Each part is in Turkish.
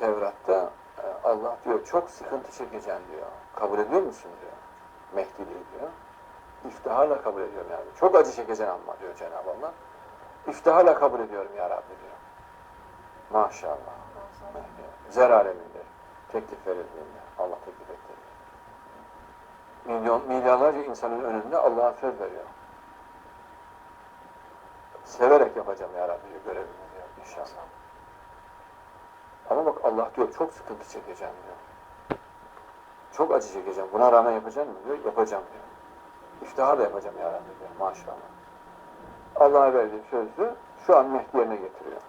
Tevrat'ta e, Allah diyor çok sıkıntı çekeceksin diyor. Kabul ediyor musun diyor. Mehdiliği diyor. İftiharla kabul ediyorum yani. Çok acı çekeceksin ama diyor Cenab-ı Allah. İftiharla kabul ediyorum ya Rabbi diyor. Maşallah. Mehdi. Zer aleminde. Teklif verildiğinde. Allah teklif etti. Milyon, milyarlarca insanın önünde Allah'a söz veriyor. Severek yapacağım ya Rabbi diyor, görevimi diyor inşallah. Ama bak Allah diyor çok sıkıntı çekeceğim diyor. Çok acı çekeceğim. Buna rağmen yapacağım mı diyor. Yapacağım diyor. İftiharla yapacağım ya Rabbi diyor. Maşallah. Allah'a verdiği sözü şu an Mehdi yerine getiriyor.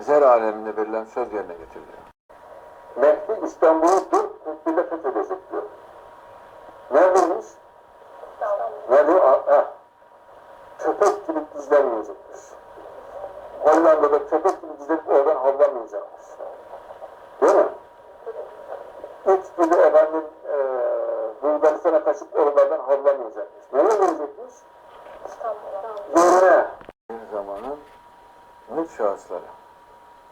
Zer aleminde verilen söz yerine getiriliyor. Mehdi İstanbul'u dört kutbuyla fethedecek diyor. Neredeymiş? Nerede? Ha. Köpek gibi izlenmeyecekmiş. Hollanda'da köpek gibi dizilip oradan havlamayacakmış. Değil mi? İç gibi efendim e, Bulgaristan'a kaçıp oralardan havlamayacakmış. Nereye verecekmiş? Yerine. Bir zamanın mülk şahısları.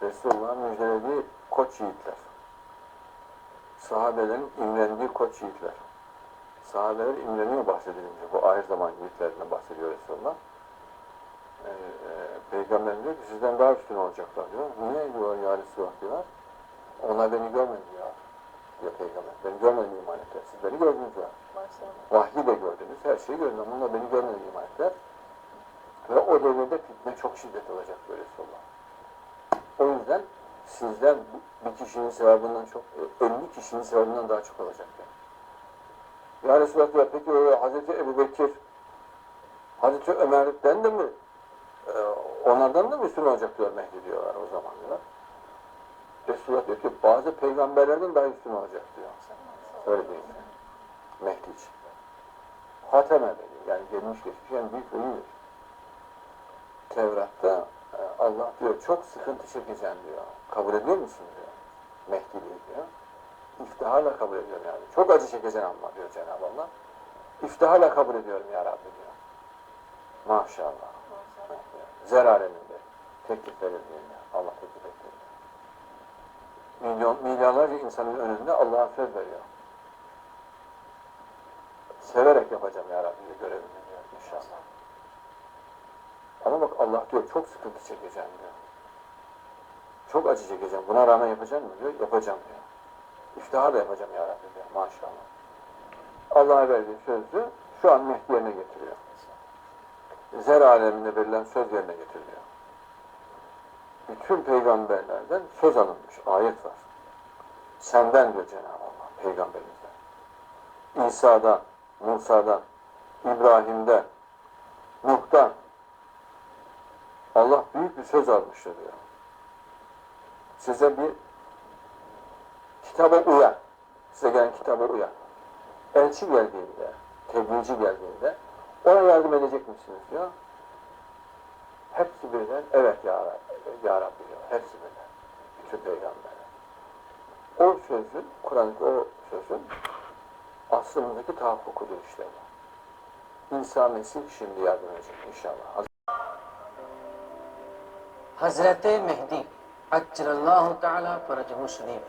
Resulullah'ın müjdelediği koç yiğitler. Sahabelerin imrendiği koç yiğitler. Sahabeler imreniyor bahsedilince. Bu ahir zaman yiğitlerinden bahsediyor Resulullah. Ee, e, Peygamber diyor ki sizden daha üstün olacaklar diyor. Niye diyor ya Resulullah diyorlar. Onlar beni görmedi diyor. Diyor Peygamber. Beni görmedi iman ettiler. Siz beni gördünüz diyor. Vahyi de gördünüz. Her şeyi gördünüz. Ama onlar beni görmedi iman ettiler. Ve o devirde fitne çok şiddet olacak diyor Resulullah. O yüzden sizden bir kişinin sevabından çok, 50 kişinin sevabından daha çok olacak diyor. Ya Resulullah diyor, peki Hazreti Ebu Bekir, Hazreti Ömer'den de mi, e, onlardan da mı üstün olacak diyor Mehdi diyorlar o zaman diyorlar. Resulullah diyor ki bazı peygamberlerden daha üstün olacak diyor. Öyle değil. Mehdi için. Hateme dedi. Yani gelmiş geçmiş en büyük ünlüdür. Tevrat'ta e, Allah diyor çok sıkıntı çekeceğim diyor. Kabul ediyor musun diyor. Mehdiliği diyor. İftiharla kabul ediyorum yani. Çok acı çekeceğim ama diyor Cenab-ı Allah. İftiharla kabul ediyorum ya Rabbi diyor. Maşallah. Zer aleminde. Teklif verildiğinde. Allah teklif ettiğinde. Milyon, milyarlarca insanın önünde Allah'a söz veriyor. Severek yapacağım ya Rabbi görevimi diyor inşallah. Ama bak Allah diyor çok sıkıntı çekeceğim diyor. Çok acı çekeceğim. Buna rağmen yapacağım mı diyor. Yapacağım diyor. İftihar da yapacağım ya Rabbi diyor. Maşallah. Allah'a verdiği sözü şu an Mehdi getiriyor. Zer aleminde verilen söz yerine getiriliyor. Bütün peygamberlerden söz alınmış. Ayet var. Senden diyor Cenab-ı Allah peygamberimizden. İsa'dan, Musa'dan, İbrahim'den, Nuh'tan, Allah büyük bir söz almıştır diyor. Size bir kitaba uyan. Size gelen kitaba uyan. Elçi geldiğinde, tebliğci geldiğinde ona yardım edecek misiniz diyor. Hepsi birden evet ya Rabbi, ya Rabbi diyor. Hepsi birden. Bütün peygamberler. O sözün, Kur'an'daki o sözün aslımızdaki tahakkukudur işte bu. İsa Mesih şimdi yardım edecek inşallah. हजरत मेहदी अजरल्लाह ताला फरजहु शरीफ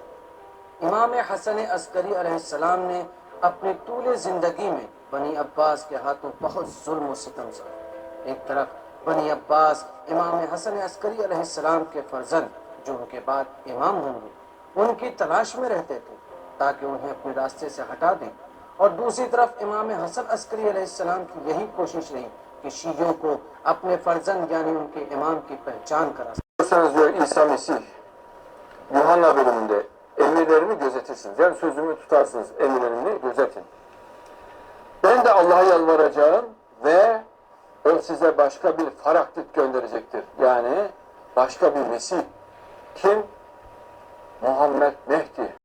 इमाम हसन अस्करी अलैहिस्सलाम ने अपनी तूल ज़िंदगी में بنی عباس کے ہاتھوں بہت ظلم و ستم سے ایک طرف بنی عباس امام حسن عسکری علیہ السلام کے فرزند جو ان کے بعد امام ہوں گے ان کی تلاش میں رہتے تھے تاکہ انہیں اپنے راستے سے ہٹا دیں اور دوسری طرف امام حسن عسکری علیہ السلام کی یہی کوشش رہی کہ شیعوں کو اپنے فرزند یعنی ان کے امام کی پہچان کرا سکیں عیسیٰ مسیح Muhanna bölümünde emirlerimi gözetirsiniz. Yani sözümü tutarsınız, emirlerimi gözetin. Ben de Allah'a yalvaracağım ve o size başka bir faraktit gönderecektir. Yani başka bir Mesih. Kim? Muhammed Mehdi.